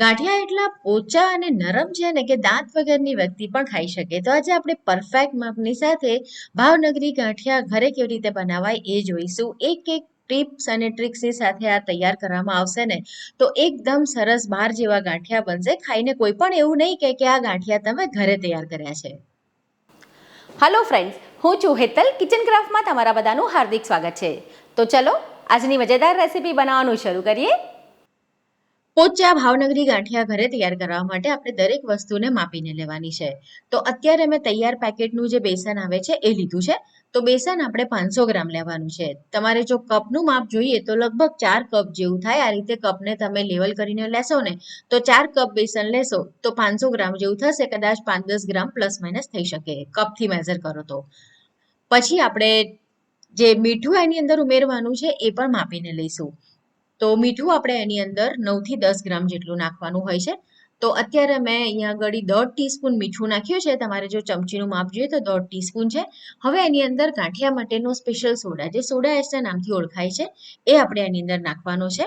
ગાંઠિયા એટલા પોચા અને નરમ છે ને કે દાંત વગરની વ્યક્તિ પણ ખાઈ શકે. તો આજે આપણે પરફેક્ટ માપની સાથે ભાવનગરી ગાંઠિયા ઘરે કેવી રીતે બનાવાય એ જોઈશું. એક એક ટિપ્સ અને ટ્રિક્સની સાથે આ તૈયાર કરવામાં આવશે ને, તો એકદમ સરસ બહાર જેવા ગાંઠિયા બનશે. ખાઈને કોઈ પણ એવું નહીં કહે કે આ ગાંઠિયા તમે ઘરે તૈયાર કર્યા છે. હલો ફ્રેન્ડ્સ હું છું હેતલ. કિચન ક્રાફ્ટમાં તમારા બધાનું હાર્દિક સ્વાગત છે. તો ચલો, આજની મજેદાર રેસીપી બનાવવાનું શરૂ કરીએ. પોચા ભાવનગરી ગાંઠિયા ઘરે તૈયાર કરવા માટે આપણે દરેક વસ્તુને માપીને લેવાની છે. તો અત્યારે મેં તૈયાર પેકેટનું જે બેસન આવે છે એ લીધું છે. તો બેસન આપણે પાંચસો ગ્રામ લેવાનું છે. તમારે જો કપનું માપ જોઈએ તો લગભગ ચાર કપ જેવું થાય. આ રીતે કપને તમે લેવલ કરીને લેશો ને તો ચાર કપ બેસન લેશો તો પાંચસો ગ્રામ જેવું થશે. કદાચ પાંચ દસ ગ્રામ પ્લસ માઇનસ થઈ શકે. કપથી મેઝર કરો તો. પછી આપણે જે મીઠું એની અંદર ઉમેરવાનું છે એ પણ માપીને લઈશું. તો મીઠું આપણે એની અંદર નવથી દસ ગ્રામ જેટલું નાખવાનું હોય છે. તો અત્યારે મેં અહીંયા આગળ દોઢ ટીસ્પૂન મીઠું નાખ્યું છે. તમારે જો ચમચીનું માપ જોઈએ તો દોઢ ટીસ્પૂન છે. હવે એની અંદર ગાંઠિયા માટેનો સ્પેશિયલ સોડા, જે સોડા એસના નામથી ઓળખાય છે, એ આપણે એની અંદર નાખવાનો છે.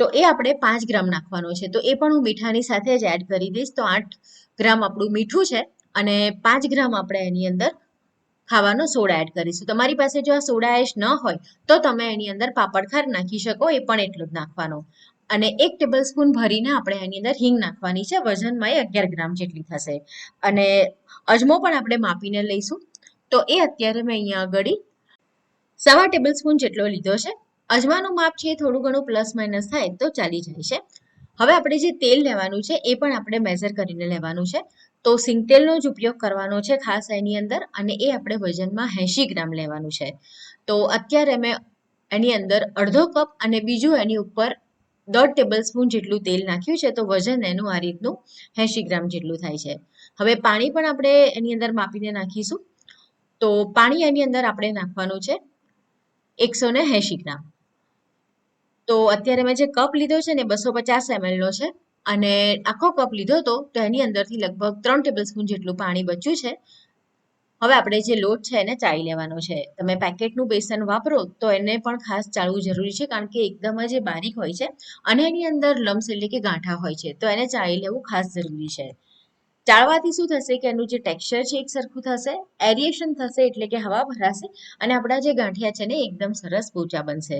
તો એ આપણે પાંચ ગ્રામ નાખવાનો છે. તો એ પણ હું મીઠાની સાથે જ એડ કરી દઈશ. તો આઠ ગ્રામ આપણું મીઠું છે અને પાંચ ગ્રામ આપણે એની અંદર ખાવાનો સોડા એડ કરીશું. તમારી પાસે જો આ સોડા એશ ન હોય, તો તમે એની અંદર પાપડખાર નાખી શકો, એ પણ એટલું જ નાખવાનો. અને એક ટેબલ સ્પૂન ભરીને આપણે એની અંદર હિંગ નાખવાની છે. વજનમાં એ અગિયાર ગ્રામ જેટલી થશે. અને અજમો પણ આપણે માપીને લઈશું. તો એ અત્યારે મેં અહીંયા આગળ સવા ટેબલ સ્પૂન જેટલો લીધો છે. અજમાનું માપ છે થોડું ઘણું પ્લસ માઇનસ થાય તો ચાલી જાય છે. હવે આપણે જે તેલ લેવાનું છે, એ પણ આપણે મેઝર કરીને લેવાનું છે. તો સિંગતેલનો જ ઉપયોગ કરવાનો છે ખાસ એની અંદર અને એ આપણે વજનમાં એંશી ગ્રામ લેવાનું છે. તો અત્યારે મેં એની અંદર અડધો કપ અને બીજું એની ઉપર દોઢ ટેબલ સ્પૂન જેટલું તેલ નાખ્યું છે, તો વજન એનું આ રીતનું એંશી ગ્રામ જેટલું થાય છે. હવે પાણી પણ આપણે એની અંદર માપીને નાખીશું. તો પાણી એની અંદર આપણે નાખવાનું છે એકસો ને એંશી ગ્રામ. તો અત્યારે મેં જે કપ લીધો છે ને બસો પચાસ એમએલનો છે. અને આખો કપ લીધો હતો તો એની અંદરથી લગભગ ત્રણ ટેબલ સ્પૂન જેટલું પાણી બચ્યું છે. હવે આપણે જે લોટ છે એને ચાળી લેવાનો છે. તમે પેકેટનું બેસન વાપરો તો એને પણ ખાસ ચાળવું જરૂરી છે કારણ કે એકદમ જ બારીક હોય છે અને એની અંદર લમ્સ એટલે કે ગાંઠા હોય છે. તો એને ચાળી લેવું ખાસ જરૂરી છે. ચાળવાથી શું થશે કે એનું જે ટેક્સચર છે એક સરખું થશે, એરિએશન થશે એટલે કે હવા ભરાશે અને આપણા જે ગાંઠિયા છે ને એકદમ સરસ પોચા બનશે.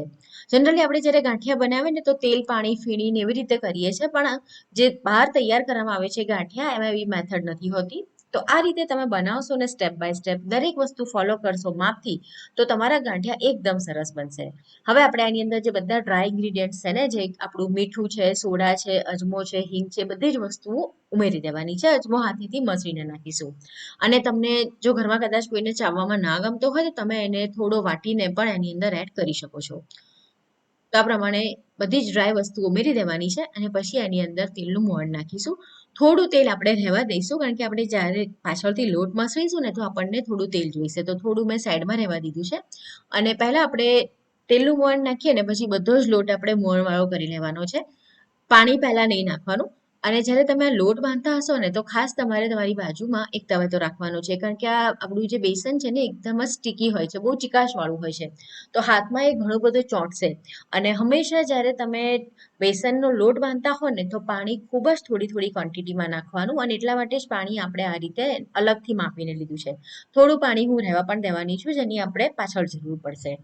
જનરલી આપણે જ્યારે ગાંઠિયા બનાવીએ ને તો તેલ, પાણી ફીણીને એવી રીતે કરીએ છીએ, પણ જે બહાર તૈયાર કરવામાં આવે છે ગાંઠિયા, એમાં એવી મેથડ નથી હોતી. તો આ રીતે તમે બનાવશો ને સ્ટેપ બાય સ્ટેપ દરેક વસ્તુ ફોલો કરશો માપથી, તો તમારા ગાંઠિયા એકદમ સરસ બનશે. હવે આપણે આની અંદર જે બધા ડ્રાય ઇન્ગ્રીડિયન્ટ્સ છે ને, જે આપણું મીઠું છે, સોડા છે, અજમો છે, હિંગ છે, બધી જ વસ્તુઓ ઉમેરી દેવાની છે, અજમો હાથેથી મસળીને નાખીશું. અને તમને જો ઘરમાં કદાચ કોઈને ચાવવામાં ના ગમતો હોય તો તમે એને થોડો વાટીને પણ એની અંદર એડ કરી શકો છો. તો આ પ્રમાણે બધી જ ડ્રાય વસ્તુ ઉમેરી દેવાની છે અને પછી એની અંદર તેલનું મોણ નાખીશું. થોડું તેલ આપણે રહેવા દઈશું કારણ કે આપણે જ્યારે પાછળથી લોટ મસળીશું ને તો આપણને થોડું તેલ જોઈશે. તો થોડું મેં સાઈડમાં રહેવા દીધું છે. અને પહેલાં આપણે તેલનું મોણ નાખીએ ને પછી બધો જ લોટ આપણે મોણવાળો કરી લેવાનો છે. પાણી પહેલાં નહીં નાખવાનું. અને જ્યારે તમે આ લોટ બાંધતા હશો ને, તો ખાસ તમારે તમારી બાજુમાં એક તવેતો રાખવાનો છે. કારણ કે આ આપણું જે બેસન છે ને, એકદમ જ સ્ટીકી હોય છે, બહુ ચિકાશવાળું હોય છે. તો હાથમાં એ ઘણું બધું ચોંટશે. અને હંમેશા જ્યારે તમે બેસનનો લોટ બાંધતા હો ને, તો પાણી ખૂબ જ થોડી થોડી ક્વોન્ટિટીમાં નાખવાનું અને એટલા માટે જ પાણી આપણે આ રીતે અલગથી માપીને લીધું છે. થોડું પાણી હું રહેવા પણ દેવાની છું, જેની આપણે પાછળ જરૂર પડશે.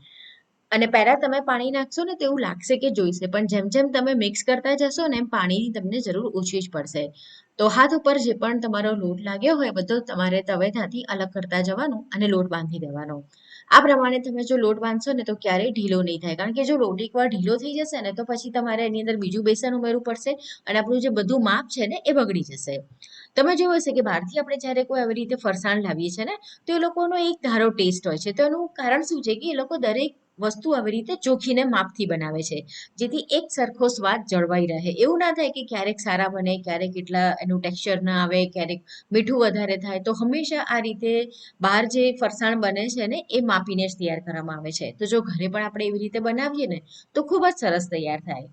અને પહેલાં તમે પાણી નાખશો ને તો એવું લાગશે કે જોઈશે. પણ જેમ જેમ તમે મિક્સ કરતા જશો ને એમ પાણીની તમને જરૂર ઓછી જ પડશે. તો હાથ ઉપર જે પણ તમારો લોટ લાગ્યો હોય બધો તમારે તવેથાથી અલગ કરતા જવાનું અને લોટ બાંધી દેવાનો. આ પ્રમાણે તમે જો લોટ બાંધશો ને તો ક્યારેય ઢીલો નહીં થાય. કારણ કે જો લોટ એકવાર ઢીલો થઈ જશે ને તો પછી તમારે એની અંદર બીજું બેસન ઉમેરવું પડશે અને આપણું જે બધું માપ છે ને એ બગડી જશે. તમે જોયું હશે કે બહારથી આપણે જ્યારે કોઈ આવી રીતે ફરસાણ લાવીએ છીએ ને, તો એ લોકોનો એક ધારો ટેસ્ટ હોય છે. તો એનું કારણ શું છે કે એ લોકો દરેક વસ્તુ આવી રીતે ચોખીને માપથી બનાવે છે. જેથી એક સરખો સ્વાદ જળવાઈ રહે. એવું ના થાય કે ક્યારેક સારા બને, ક્યારેક એટલા એનું ટેક્સચર ના આવે, ક્યારેક મીઠું વધારે થાય. તો હંમેશા આ રીતે બહાર જે ફરસાણ બને છે ને, એ માપીને જ તૈયાર કરવામાં આવે છે. તો જો ઘરે પણ આપણે એવી રીતે બનાવીએ ને, તો ખૂબ જ સરસ તૈયાર થાય.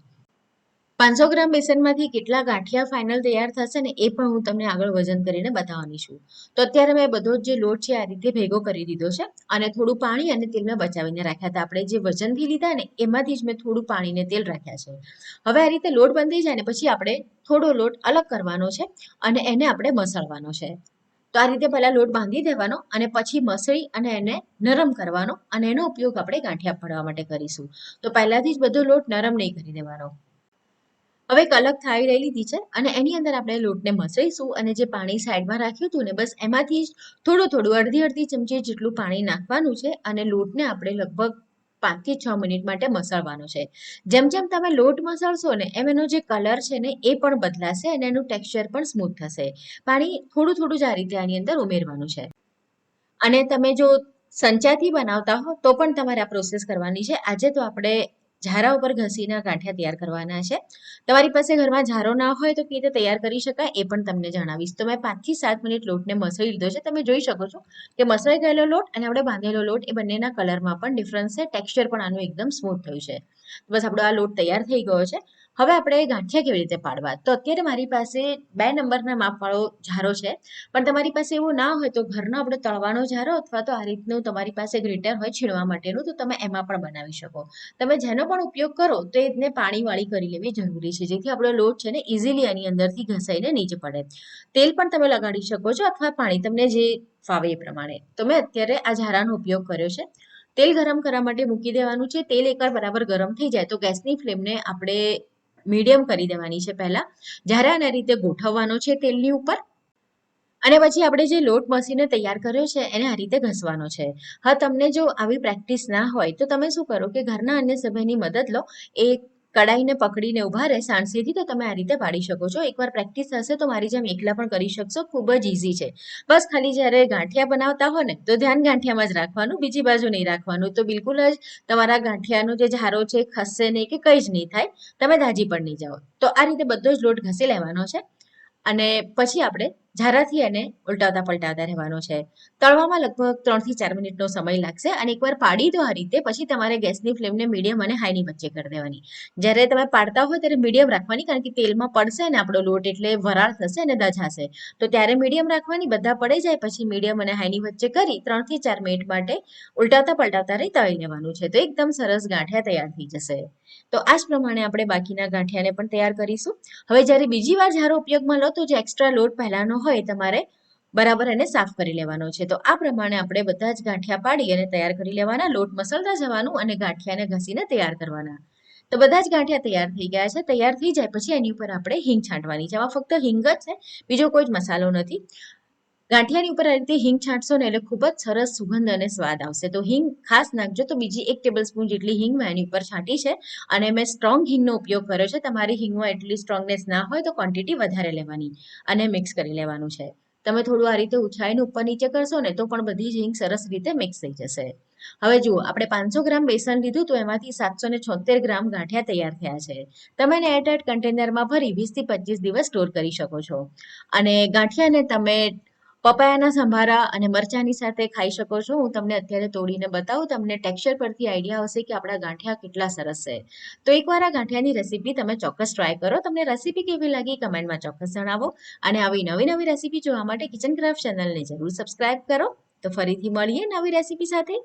પાંચસો ગ્રામ બેસનમાંથી કેટલા ગાંઠિયા ફાઇનલ તૈયાર થશે ને એ પણ હું તમને આગળ વજન કરીને બતાવવાની છું. તો અત્યારે મેં બધો જ લોટ છે આ રીતે ભેગો કરી દીધો છે અને થોડું પાણી અને તેલ મેં બચાવીને રાખ્યા હતા. આપણે જે વજનથી લીધા ને એમાંથી જ મેં થોડું પાણી ને તેલ રાખ્યા છે. હવે આ રીતે લોટ બંધાઈ જાય ને પછી આપણે થોડો લોટ અલગ કરવાનો છે અને એને આપણે મસળવાનો છે. તો આ રીતે પહેલા લોટ બાંધી દેવાનો અને પછી મસળી અને એને નરમ કરવાનો અને એનો ઉપયોગ આપણે ગાંઠિયા પડવા માટે કરીશું. તો પહેલાંથી જ બધો લોટ નરમ નહીં કરી દેવાનો. હવે કલક થાળી લઈ લીધી છે અને એની અંદર આપણે લોટને મસળીશું અને જે પાણી સાઈડમાં રાખ્યું હતું ને, બસ એમાંથી જ થોડું થોડું અડધી અડધી ચમચી જેટલું પાણી નાખવાનું છે અને લોટને આપણે લગભગ પાંચથી છ મિનિટ માટે મસળવાનો છે. જેમ જેમ તમે લોટ મસળશો ને, એમ એનો જે કલર છે ને, એ પણ બદલાશે અને એનું ટેક્સચર પણ સ્મૂથ થશે. પાણી થોડું થોડું જ આ રીતે આની અંદર ઉમેરવાનું છે. અને તમે જો સંચાથી બનાવતા હો, તો પણ તમારે આ પ્રોસેસ કરવાની છે. આજે તો આપણે ઝારા ઉપર ઘસીને ગાંઠિયા તૈયાર કરવાના છે. તમારી પાસે ઘરમાં ઝારો ના હોય તો કેવી રીતે તૈયાર કરી શકાય એ પણ તમને જણાવીશ. તો મેં પાંચથી સાત મિનિટ લોટને મસળી લીધો છે. તમે જોઈ શકો છો કે મસળી ગયેલો લોટ અને આપણે બાંધેલો લોટ એ બંનેના કલરમાં પણ ડિફરન્સ છે. ટેક્સચર પણ આનું એકદમ સ્મૂથ થયું છે. બસ આપણો આ લોટ તૈયાર થઈ ગયો છે. હવે આપણે ગાંઠિયા કેવી રીતે પાડવા? તો અત્યારે મારી પાસે બે નંબરના માપવાળો ઝારો છે. પણ તમારી પાસે એવું ના હોય તો ઘરનો આપણે તળવાનો ઝારો અથવા તો આ રીતનું તમારી પાસે ગ્રેટર હોય છીણવા માટેનું, તો તમે એમાં પણ બનાવી શકો. તમે જેનો પણ ઉપયોગ કરો, તો એને પાણીવાળી કરી લેવી જરૂરી છે. જેથી આપણો લોટ છે ને ઇઝીલી આની અંદરથી ઘસાઈને નીચે પડે. તેલ પણ તમે લગાડી શકો છો અથવા પાણી તમને જે ફાવે એ પ્રમાણે. તો મેં અત્યારે આ ઝારાનો ઉપયોગ કર્યો છે. તેલ ગરમ કરવા માટે મૂકી દેવાનું છે. તેલ એકવાર બરાબર ગરમ થઈ જાય તો ગેસની ફ્લેમને આપણે મીડિયમ કરી દેવાની છે પહેલા. જ્યારે આને રીતે ગોઠવવાનો છે તેલની ઉપર. અને પછી આપણે જે લોટ મસીને તૈયાર કર્યો છે, એને આ રીતે ઘસવાનો છે. હા, તમને જો આવી પ્રેક્ટિસ ના હોય, તો તમે શું કરો કે ઘરના અન્ય સભ્યની મદદ લો. એ કડાઈને પકડીને ઊભા રહે સાણસીથી, તો તમે આ રીતે પાડી શકો છો. એકવાર પ્રેક્ટિસ થશે તો મારી જેમ એકલા પણ કરી શકશો. ખૂબ જ ઇઝી છે. બસ ખાલી જ્યારે ગાંઠિયા બનાવતા હો ને, તો ધ્યાન ગાંઠિયામાં જ રાખવાનું, બીજી બાજુ નહીં રાખવાનું. તો બિલકુલ જ તમારા ગાંઠિયાનો જે ઝારો છે ખસશે નહીં કે કંઈ જ નહીં થાય, તમે દાજી પણ નહીં જાઓ. તો આ રીતે બધો જ લોટ ઘસી લેવાનો છે. અને પછી આપણે ઝારાથી એને ઉલટાવતા પલટાવતા રહેવાનો છે. તળવામાં લગભગ ત્રણથી ચાર મિનિટનો સમય લાગશે અને એકવાર પાડી દો આ રીતે, પછી તમારે ગેસની ફ્લેમને મીડિયમ અને હાઈની વચ્ચે કરી દેવાની. જ્યારે તમે પાડતા હોય ત્યારે મીડિયમ રાખવાની, કારણ કે તેલમાં પડશે ને આપણો લોટ એટલે વરાળ થશે અને દજાશે. તો ત્યારે મીડિયમ રાખવાની, બધા પડી જાય, પછી મીડિયમ અને હાઈની વચ્ચે કરી ત્રણથી ચાર મિનિટ માટે ઉલટાવતા પલટાવતા રહી તળી લેવાનું છે. તો એકદમ સરસ ગાંઠિયા તૈયાર થઈ જશે. તો આ જ પ્રમાણે આપણે બાકીના ગાંઠિયાને પણ તૈયાર કરીશું. હવે જ્યારે બીજી વાર જ્યારે ઉપયોગમાં લો તો જે એક્સ્ટ્રા લોટ પહેલાનો હોય તમારે બરાબર એને સાફ કરી લેવાનો છે. તો આ પ્રમાણે આપણે બધા જ ગાંઠિયા પાડી અને તૈયાર કરી લેવાના. લોટ મસળતા જવાનું અને ગાંઠિયાને ઘસીને તૈયાર કરવાના. તો બધા જ ગાંઠિયા તૈયાર થઈ ગયા છે. તૈયાર થઈ જાય પછી એની ઉપર આપણે હિંગ છાંટવાની છે. આમાં ફક્ત હિંગ જ છે. બીજો કોઈ જ મસાલો નથી. ગાંઠિયાની ઉપર આ રીતે હિંગ છાંટશો ને એટલે ખૂબ જ સરસ સુગંધ અને સ્વાદ આવશે. તો હિંગ ખાસ નાખજો. તો બીજી એક ટેબલ સ્પૂન જેટલી હિંગ મેં એની ઉપર છાંટી છે અને મેં સ્ટ્રોંગ હિંગનો ઉપયોગ કર્યો છે. તમારી હિંગમાં એટલી સ્ટ્રોંગનેસ ના હોય તો ક્વોન્ટિટી વધારે લેવાની અને મિક્સ કરી લેવાનું છે. તમે થોડું આ રીતે ઉછાળીને ઉપર નીચે કરશો ને તો પણ બધી જ હિંગ સરસ રીતે મિક્સ થઈ જશે. હવે જુઓ, આપણે પાંચસો ગ્રામ બેસન લીધું તો એમાંથી સાતસો ને છોતેર ગ્રામ ગાંઠિયા તૈયાર થયા છે. તમે એને એરટાઇટ કન્ટેનરમાં ભરી વીસથી પચીસ દિવસ સ્ટોર કરી શકો છો. અને ગાંઠિયાને તમે પપાયાના સંભારા અને મરચાની સાથે ખાઈ શકો છો. હું તમને અત્યારે તોડીને બતાવું. તમને ટેક્સચર પરથી આઈડિયા આવશે કે આપણા ગાંઠિયા કેટલા સરસ છે. તો એકવાર આ ગાંઠિયાની રેસીપી તમે ચોક્કસ ટ્રાય કરો. તમને રેસીપી કેવી લાગી કમેન્ટમાં ચોક્કસ જણાવો. અને આવી નવી નવી રેસીપી જોવા માટે કિચન ક્રાફ્ટ ચેનલને જરૂર સબસ્ક્રાઇબ કરો. તો ફરીથી મળીએ નવી રેસીપી સાથે.